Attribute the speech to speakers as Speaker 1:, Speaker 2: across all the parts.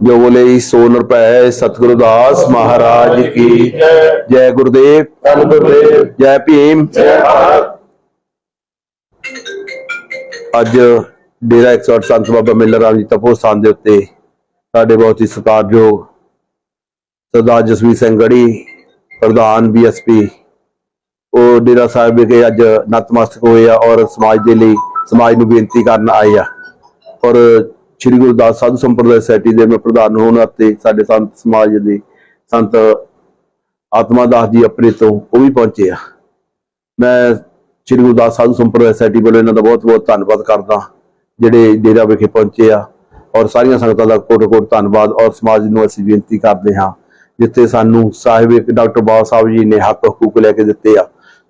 Speaker 1: ਜੋ ਬੋਲੇ ਸੋ ਨਰਪੈ ਸਤਿਗੁਰੂ ਦਾਸ ਮਹਾਰਾਜ ਕੀ ਜੈ ਗੁਰਦੇਵ।
Speaker 2: ਧੰਨ ਗੁਰਦੇਵ।
Speaker 1: ਜੈ ਭੀਮ।
Speaker 2: ਜੈ ਭਾਰਤ।
Speaker 1: ਅੱਜ ਡੇਰਾ 108 ਸੰਤ ਬਾਬਾ ਮੇਲਾ ਰਾਮ ਜੀ ਤਪੋ ਸਥਾਨ ਦੇ ਉੱਤੇ ਸਾਡੇ ਬਹੁਤ ਹੀ ਸਤਿਕਾਰਯੋਗ ਸਰਦਾਰ ਜਸਵੀਰ ਸਿੰਘ ਗੜੀ ਪ੍ਰਧਾਨ ਬੀਐਸਪੀ ਉਹ ਡੇਰਾ ਸਾਹਿਬ ਵਿਖੇ ਅੱਜ ਨਤਮਸਤਕ ਹੋਏ ਆ ਔਰ ਸਮਾਜ ਦੇ ਲਈ ਸਮਾਜ ਨੂੰ ਬੇਨਤੀ ਕਰਨ ਆਏ ਆ। ਔਰ ਸ੍ਰੀ ਗੁਰਦਾਸ ਸਾਧੂ ਸੰਪਰਦਾਇ ਸੋਸਾਇਟੀ ਦੇ ਮੈਂ ਪ੍ਰਧਾਨ ਹੋਣ ਅਤੇ ਸਾਡੇ ਸੰਤ ਸਮਾਜ ਦੇ ਸੰਤ ਆਤਮਾ ਦਾਸ ਜੀ ਆਪਣੇ ਤੋਂ ਉਹ ਵੀ ਪਹੁੰਚੇ ਆ। ਮੈਂ ਸ੍ਰੀ ਗੁਰਦਾਸ ਸਾਧੂ ਸੰਪਰਦਾਇ ਸੋਸਾਇਟੀ ਵੱਲੋਂ ਇਹਨਾਂ ਦਾ ਬਹੁਤ-ਬਹੁਤ ਧੰਨਵਾਦ ਕਰਦਾ, ਜਿਹੜੇ ਡੇਰਾ ਵਿਖੇ ਪਹੁੰਚੇ ਆ ਔਰ ਸਾਰੀਆਂ ਸੰਗਤਾਂ ਦਾ ਕੋਟ-ਕੋਟ ਧੰਨਵਾਦ ਔਰ ਸਮਾਜ ਨੂੰ ਅਸੀਂ ਬੇਨਤੀ ਕਰਦੇ ਹਾਂ, ਜਿੱਥੇ ਸਾਨੂੰ ਸਾਹਿਬ ਇੱਕ ਡਾਕਟਰ ਬਾਬਾ ਸਾਹਿਬ ਜੀ ਨੇ ਹੱਕ ਹਕੂਕ ਲੈ ਕੇ ਦਿੱਤੇ ਆ।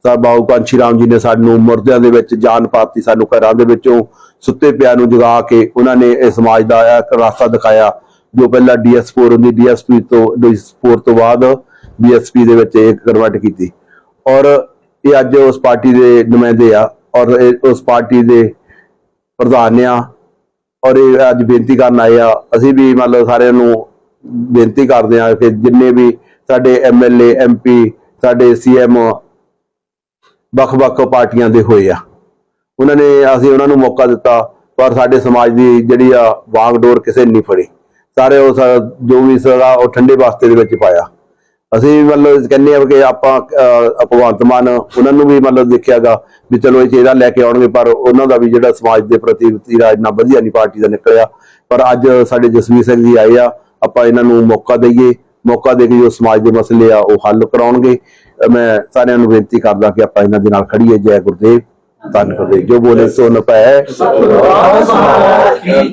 Speaker 1: ਸਾਹਿਬ ਬਾਬੂ ਕਾਂਚੀ ਰਾਮ ਜੀ ਨੇ ਸਾਨੂੰ ਮੁਰਦਿਆਂ ਦੇ ਵਿੱਚ ਜਾਨ ਪਾਤੀ, ਸਾਨੂੰ ਘਰਾਂ ਦੇ ਵਿੱਚੋਂ ਸੁੱਤੇ ਪਿਆ ਨੂੰ ਜਗਾ ਕੇ ਉਹਨਾਂ ਨੇ ਇਹ ਸਮਾਜ ਦਾ ਰਾਸਤਾ ਦਿਖਾਇਆ, ਜੋ ਪਹਿਲਾਂ ਡੀਐਸ4 ਹੁੰਦੀ ਡੀਐਸਪੀ ਤੋਂ ਡੀਐਸ4 ਤੋਂ ਬਾਅਦ ਬੀਐਸਪੀ ਦੇ ਵਿੱਚ ਇਹ ਕਨਵਰਟ ਕੀਤੀ। ਔਰ ਇਹ ਅੱਜ ਉਸ ਪਾਰਟੀ ਦੇ ਨੁਮਾਇੰਦੇ ਆ, ਔਰ ਉਸ ਪਾਰਟੀ ਦੇ ਪ੍ਰਧਾਨ ਆ, ਔਰ ਇਹ ਅੱਜ ਬੇਨਤੀ ਕਰਨ ਆਏ ਆ, ਅਸੀਂ ਵੀ ਮਤਲਬ ਸਾਰਿਆਂ ਨੂੰ ਬੇਨਤੀ ਕਰਦੇ ਆ ਕਿ ਜਿੰਨੇ ਵੀ ਸਾਡੇ ਐਮਐਲਏ, ਐਮਪੀ, ਸਾਡੇ ਸੀਐਮ ਵੱਖ-ਵੱਖ ਪਾਰਟੀਆਂ ਦੇ ਹੋਏ ਆ। ਉਹਨਾਂ ਨੇ ਅਸੀਂ ਉਹਨਾਂ ਨੂੰ ਮੌਕਾ ਦਿੱਤਾ, ਪਰ ਸਾਡੇ ਸਮਾਜ ਦੀ ਜਿਹੜੀ ਆ ਵਾਂਗਡੋਰ ਕਿਸੇ ਨਹੀਂ ਫੜੀ। ਸਾਰੇ ਉਹ ਜੋ ਵੀ ਸੀਗਾ ਉਹ ਠੰਡੇ ਵਾਸਤੇ ਦੇ ਵਿੱਚ ਪਾਇਆ। ਅਸੀਂ ਮਤਲਬ ਕਹਿੰਦੇ ਆ ਕਿ ਆਪਾਂ ਭਗਵੰਤ ਮਾਨ, ਉਹਨਾਂ ਨੂੰ ਵੀ ਮਤਲਬ ਦੇਖਿਆਗਾ ਵੀ ਚਲੋ ਇਹ ਚਿਹਰਾ ਲੈ ਕੇ ਆਉਣਗੇ, ਪਰ ਉਹਨਾਂ ਦਾ ਵੀ ਜਿਹੜਾ ਸਮਾਜ ਦੇ ਪ੍ਰਤੀ ਵਤੀਰਾ ਇੰਨਾ ਵਧੀਆ ਨਹੀਂ ਪਾਰਟੀ ਦਾ ਨਿਕਲਿਆ। ਪਰ ਅੱਜ ਸਾਡੇ ਜਸਵੀਰ ਸਿੰਘ ਜੀ ਆਏ ਆ, ਆਪਾਂ ਇਹਨਾਂ ਨੂੰ ਮੌਕਾ ਦਈਏ। ਮੌਕਾ ਦੇ ਕੇ ਜੋ ਸਮਾਜ ਦੇ ਮਸਲੇ ਆ ਉਹ ਹੱਲ ਕਰਾਉਣਗੇ। ਮੈਂ ਸਾਰਿਆਂ ਨੂੰ ਬੇਨਤੀ ਕਰਦਾ ਕਿ ਆਪਾਂ ਇਹਨਾਂ ਦੇ ਨਾਲ ਖੜੀਏ ਜੈ ਗੁਰਦੇਵ। ਧੰਨ ਗੁਰਦੇਵ। ਜੋ ਬੋਲੇ ਸੋ ਨਪੈ
Speaker 2: ਸਤਿਗੁਰੂ ਮਹਾਰਾਜ ਕੀ